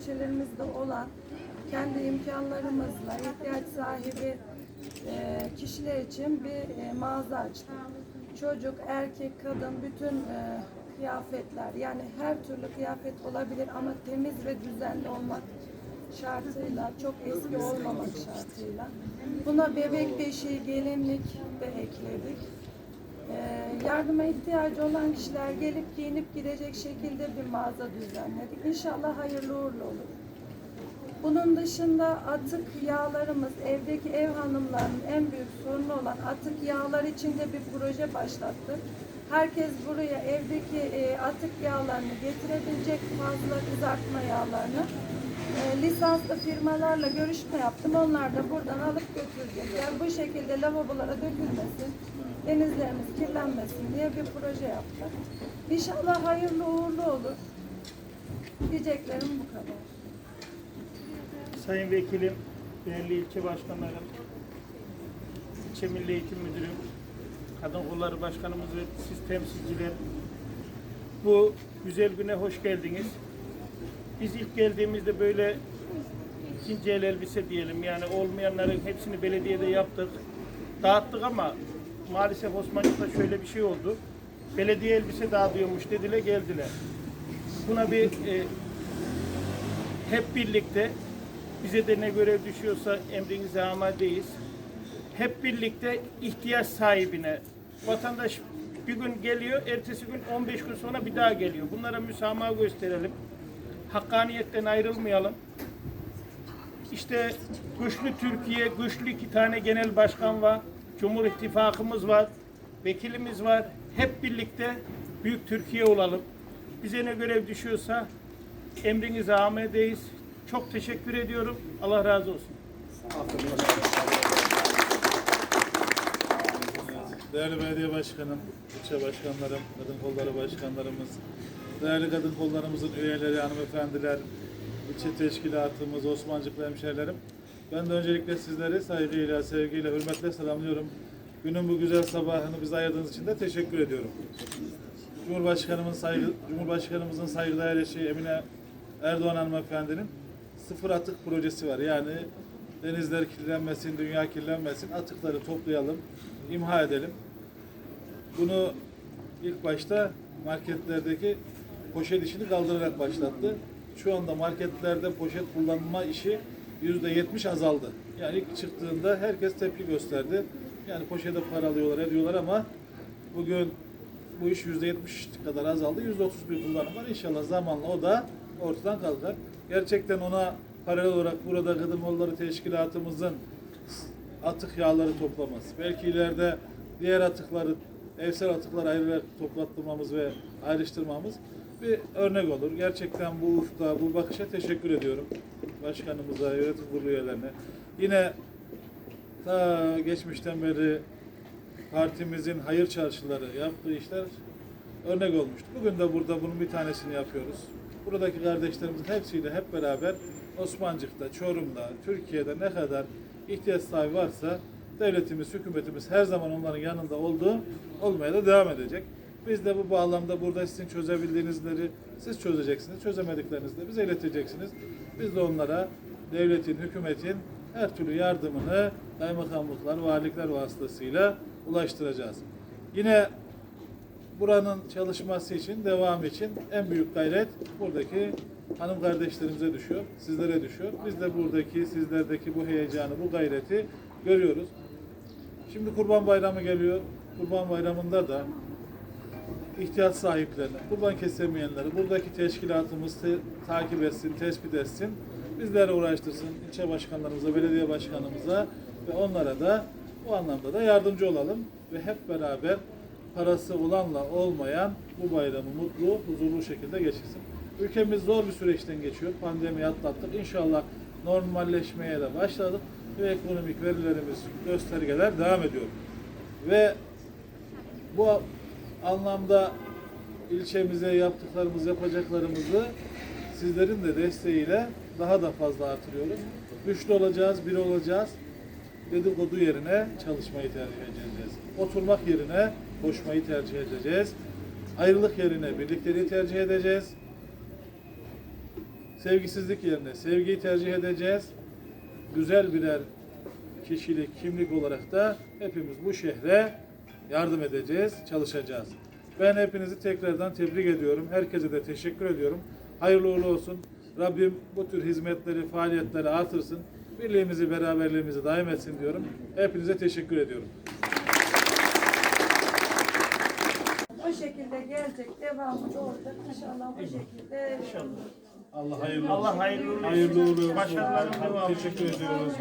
ilçelerimizde olan kendi imkanlarımızla ihtiyaç sahibi e, kişiler için bir e, mağaza açtık. Çocuk, erkek, kadın bütün e, kıyafetler yani her türlü kıyafet olabilir ama temiz ve düzenli olmak şartıyla, çok eski olmamak şartıyla. Buna bebek beşiği, gelinlik de ekledik. Ee, yardıma ihtiyacı olan kişiler gelip giyinip gidecek şekilde bir mağaza düzenledik. İnşallah hayırlı uğurlu olur. Bunun dışında atık yağlarımız, evdeki ev hanımlarının en büyük sorunu olan atık yağlar için de bir proje başlattık. Herkes buraya evdeki e, atık yağlarını getirebilecek fazla kızartma yağlarını e, lisanslı firmalarla görüşme yaptım. Onlar da buradan alıp götürecek. Yani bu şekilde lavabolara dökülmesin, denizlerimiz kirlenmesin diye bir proje yaptık. İnşallah hayırlı uğurlu olur. Diyeceklerim bu kadar. Sayın Vekilim, değerli ilçe başkanlarım, ilçe Milli Eğitim Müdürüm, Kadın Kolları Başkanımız ve siz temsilciler, bu güzel güne hoş geldiniz. Biz ilk geldiğimizde böyle ikinci el elbise diyelim yani olmayanların hepsini belediyede yaptık. Dağıttık ama maalesef Osmanlı'da şöyle bir şey oldu. Belediye elbise dağıtıyormuş dediler geldiler. Buna bir e, hep birlikte bize de ne görev düşüyorsa emrinize amadeyiz. Hep birlikte ihtiyaç sahibine vatandaş bir gün geliyor, ertesi gün 15 gün sonra bir daha geliyor. Bunlara müsamaha gösterelim. Hakkaniyetten ayrılmayalım. İşte güçlü Türkiye, güçlü iki tane genel başkan var. Cumhur İttifakımız var. Vekilimiz var. Hep birlikte büyük Türkiye olalım. Bize ne görev düşüyorsa emrinize amedeyiz. Çok teşekkür ediyorum. Allah razı olsun. Değerli belediye başkanım, ilçe başkanlarım, kadın kolları başkanlarımız, değerli kadın kollarımızın üyeleri, hanımefendiler, ilçe teşkilatımız, Osmancıklı hemşehrilerim. Ben de öncelikle sizleri saygıyla, sevgiyle, hürmetle selamlıyorum. Günün bu güzel sabahını bize ayırdığınız için de teşekkür ediyorum. Cumhurbaşkanımın saygı, Cumhurbaşkanımızın saygıdeğer eşi Emine Erdoğan hanımefendinin sıfır atık projesi var. Yani denizler kirlenmesin, dünya kirlenmesin, atıkları toplayalım, imha edelim. Bunu ilk başta marketlerdeki poşet işini kaldırarak başlattı. Şu anda marketlerde poşet kullanma işi yüzde yetmiş azaldı. Yani ilk çıktığında herkes tepki gösterdi. Yani poşete para alıyorlar, ediyorlar ama bugün bu iş yüzde yetmiş kadar azaldı. Yüzde otuz bir kullanım var. İnşallah zamanla o da ortadan kalkar. Gerçekten ona paralel olarak burada Kadın Kolları Teşkilatımızın atık yağları toplaması, belki ileride diğer atıkları, evsel atıkları ayrılarak toplattırmamız ve ayrıştırmamız bir örnek olur. Gerçekten bu ufka, bu bakışa teşekkür ediyorum. Başkanımıza, yönetim kurulu üyelerine. Yine ta geçmişten beri partimizin hayır çarşıları yaptığı işler örnek olmuştu. Bugün de burada bunun bir tanesini yapıyoruz. Buradaki kardeşlerimizin hepsiyle hep beraber Osmancık'ta, Çorum'da, Türkiye'de ne kadar ihtiyaç sahibi varsa devletimiz, hükümetimiz her zaman onların yanında olduğu olmaya da devam edecek. Biz de bu bağlamda burada sizin çözebildiğinizleri siz çözeceksiniz, çözemediklerinizi de bize ileteceksiniz. Biz de onlara devletin, hükümetin her türlü yardımını kaymakamlıklar, valilikler vasıtasıyla ulaştıracağız. Yine buranın çalışması için, devam için en büyük gayret buradaki hanım kardeşlerimize düşüyor, sizlere düşüyor. Biz de buradaki, sizlerdeki bu heyecanı, bu gayreti görüyoruz. Şimdi Kurban Bayramı geliyor. Kurban Bayramı'nda da ihtiyaç sahiplerine, kurban kesemeyenleri buradaki teşkilatımız te- takip etsin, tespit etsin. Bizlere uğraştırsın, ilçe başkanlarımıza, belediye başkanımıza ve onlara da bu anlamda da yardımcı olalım ve hep beraber parası olanla olmayan bu bayramı mutlu, huzurlu şekilde geçirsin. Ülkemiz zor bir süreçten geçiyor. Pandemiyi atlattık. İnşallah normalleşmeye de başladık ve ekonomik verilerimiz, göstergeler devam ediyor. Ve bu anlamda ilçemize yaptıklarımız, yapacaklarımızı sizlerin de desteğiyle daha da fazla artırıyoruz. Güçlü olacağız, bir olacağız. Dedikodu yerine çalışmayı tercih edeceğiz. Oturmak yerine koşmayı tercih edeceğiz. Ayrılık yerine birlikteliği tercih edeceğiz. sevgisizlik yerine sevgiyi tercih edeceğiz. Güzel birer kişilik, kimlik olarak da hepimiz bu şehre yardım edeceğiz, çalışacağız. Ben hepinizi tekrardan tebrik ediyorum. Herkese de teşekkür ediyorum. Hayırlı uğurlu olsun. Rabbim bu tür hizmetleri, faaliyetleri artırsın. Birliğimizi, beraberliğimizi daim etsin diyorum. Hepinize teşekkür ediyorum. Bu şekilde gelecek, devamı da olacak. İnşallah bu şekilde Allah hayırlı Allah hayırlı olsun. hayırlı uğurlu olsun. Başarıların devamı. Teşekkür ediyoruz.